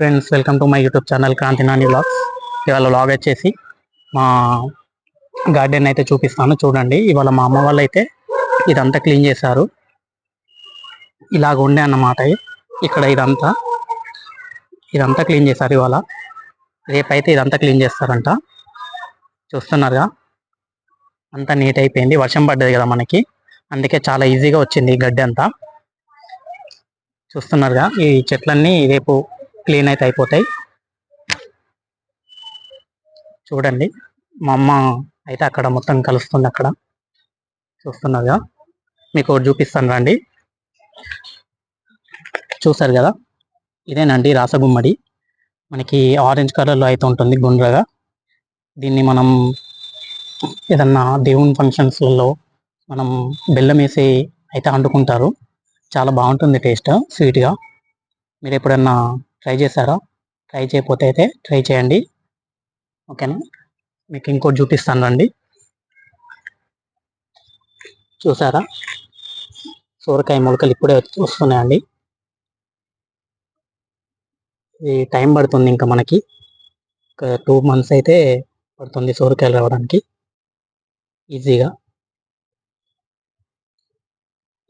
Friends welcome to my YouTube channel Kranti Nani vlogs ఇవాళ vlog వచ్చేసి మా garden అయితే చూపిస్తాను చూడండి. ఇవాళ మా అమ్మ వాళ్ళు అయితే ఇదంతా క్లీన్ చేశారు. ఇలాగ ఉండే అన్నమాట ఇక్కడ ఇదంతా ఇదంతా క్లీన్ చేశారు ఇవాళ. రేపైతే ఇదంతా క్లీన్ చేస్తారంట. చూస్తున్నారుగా? అంతా నీట్ అయిపోయింది. వర్షం పడ్డది కదా మనకి. అందుకే చాలా ఈజీగా వచ్చింది ఈ గడ్డి అంతా. చూస్తున్నారుగా? ఈ చెట్లన్నీ రేపు క్లీన్ అయితే అయిపోతాయి. చూడండి మా అమ్మ అయితే అక్కడ మొత్తం కలుస్తుంది అక్కడ. చూస్తున్నదిగా మీకు చూపిస్తాను రండి. చూసారు కదా? ఇదేనండి రాసగుమ్మడి. మనకి ఆరెంజ్ కలర్లో అయితే ఉంటుంది గుండ్రగా. దీన్ని మనం ఏదన్నా దేవుని ఫంక్షన్స్లలో మనం బెల్లం వేసి అయితే వండుకుంటారు చాలా బాగుంటుంది టేస్ట్ స్వీట్గా. మీరు ఎప్పుడన్నా ట్రై చేశారో? ట్రై చేయకపోతే అయితే ట్రై చేయండి. ఓకేనా మీకు ఇంకోటి చూపిస్తాను రండి. చూసారా సోరకాయ మొలకలు ఇప్పుడే వస్తున్నాయండి. ఇది టైం పడుతుంది ఇంకా మనకి. ఒక టూ మంత్స్ అయితే పడుతుంది సోరకాయలు రావడానికి. ఈజీగా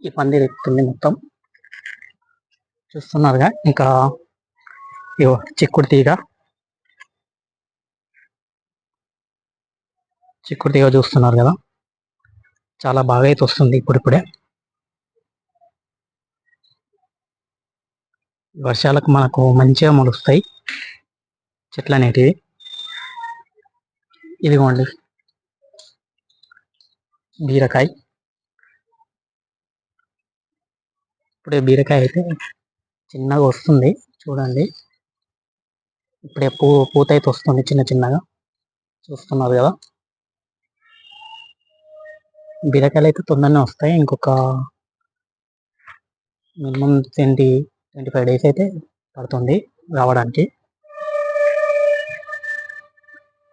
ఈ పందిరి ఎక్కుతుంది మొత్తం. చూస్తున్నారుగా? ఇంకా ఇగో చిక్కుడు తీగ చిక్కుడు తీగ చూస్తున్నారు కదా. చాలా బాగా అయితే వస్తుంది ఇప్పుడిప్పుడే. వర్షాలకు మనకు మంచిగా మొలుస్తాయి. చెట్లు అనేటివి. ఇదిగోండి. బీరకాయ. ఇప్పుడే బీరకాయ అయితే చిన్నగా వస్తుంది. చూడండి. ఇప్పుడే పూ పూత అయితే వస్తుంది చిన్న చిన్నగా. చూస్తున్నారు కదా. బీరకాయలు అయితే తొందరనే వస్తాయి. ఇంకొక minimum twenty twenty five days అయితే పడుతుంది రావడానికి.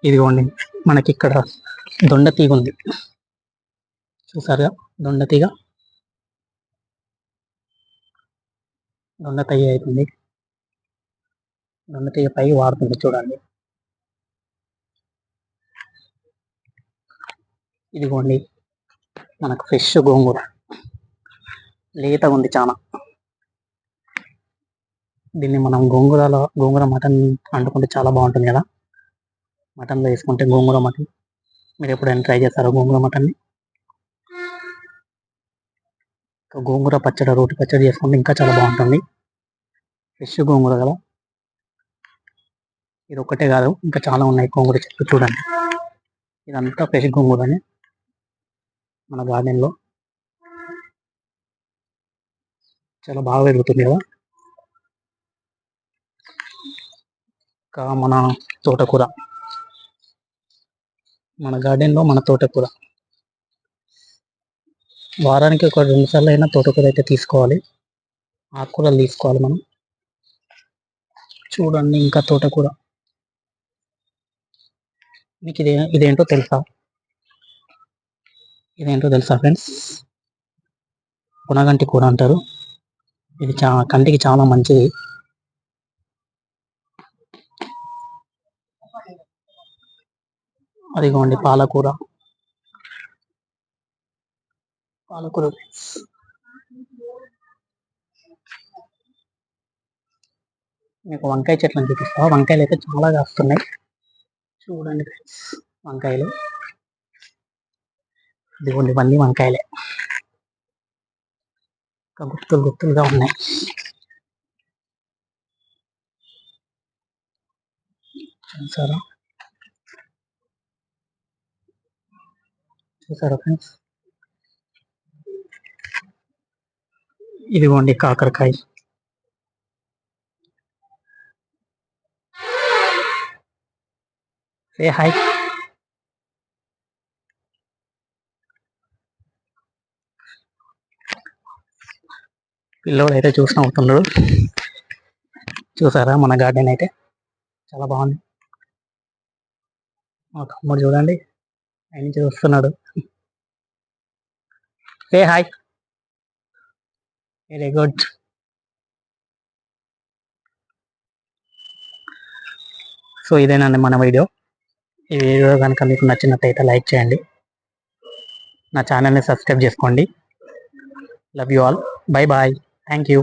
ఇదిగోండి మనకి ఇక్కడ దొండ తీగ ఉంది. చూసారుగా దొండ తీగ? దొండ తీగ అవుతుంది. దొండ పై వాడుతుంది చూడండి. ఇదిగోండి. మనకు ఫ్రెష్ గోంగూర. లేత ఉంది చాలా. దీన్ని మనం గోంగూరలో గోంగూర మటన్ వండుకుంటే చాలా బాగుంటుంది కదా. మటన్లో వేసుకుంటే గోంగూర మటన్. మీరు ఎప్పుడైనా ట్రై చేస్తారా గోంగూర మటన్ని? గోంగూర పచ్చడి రోటి పచ్చడి చేసుకుంటే ఇంకా చాలా బాగుంటుంది. ఫ్రెష్ గోంగూర కదా. ఇది ఒక్కటే కాదు ఇంకా చాలా ఉన్నాయి గోంగూర చెట్లు చూడండి. ఇదంతా ఫ్రెష్ గోంగూరనే మన గార్డెన్లో. చాలా బాగా పెరుగుతుంది కదా. ఇంకా మన తోటకూర. మన గార్డెన్లో మన తోటకూర. వారానికి ఒక రెండు సార్లు అయినా తోటకూర అయితే తీసుకోవాలి. ఆకుకూరలు తీసుకోవాలి మనం. చూడండి ఇంకా తోటకూర. మీకు ఇదే ఇదేంటో తెలుసా? ఇదేంటో తెలుసా ఫ్రెండ్స్ గుణగంటి కూర అంటారు. ఇది చా కంటికి చాలా మంచిది. అదిగోండి పాలకూర. పాలకూర మీకు వంకాయ చెట్లను చూపిస్తా. వంకాయలు అయితే చాలా కాస్తున్నాయి. చూడండి ఫ్రెండ్స్ వంకాయలు. ఇదిగోండి మళ్ళీ వంకాయలే. ఇంకా గుప్తులు గుప్తులుగా ఉన్నాయి. చూసారా? చూసారా ఫ్రెండ్స్ ఇదిగోండి కాకరకాయ. Say hi. పిల్లోడు అయితే చూసిన అవుతున్నాడు చూసారా మన గార్డెన్ అయితే? చాలా బాగుంది. మా తమ్ముడు చూడండి. ఆయన నుంచి వస్తున్నాడు ఏ హాయ్. Very good. సో ఇదేనండి మన వీడియో. ఈ వీడియో కనుక మీకు నచ్చినట్టయితే లైక్ చేయండి. నా ఛానల్ని సబ్స్క్రైబ్ చేసుకోండి. Love you all bye bye thank you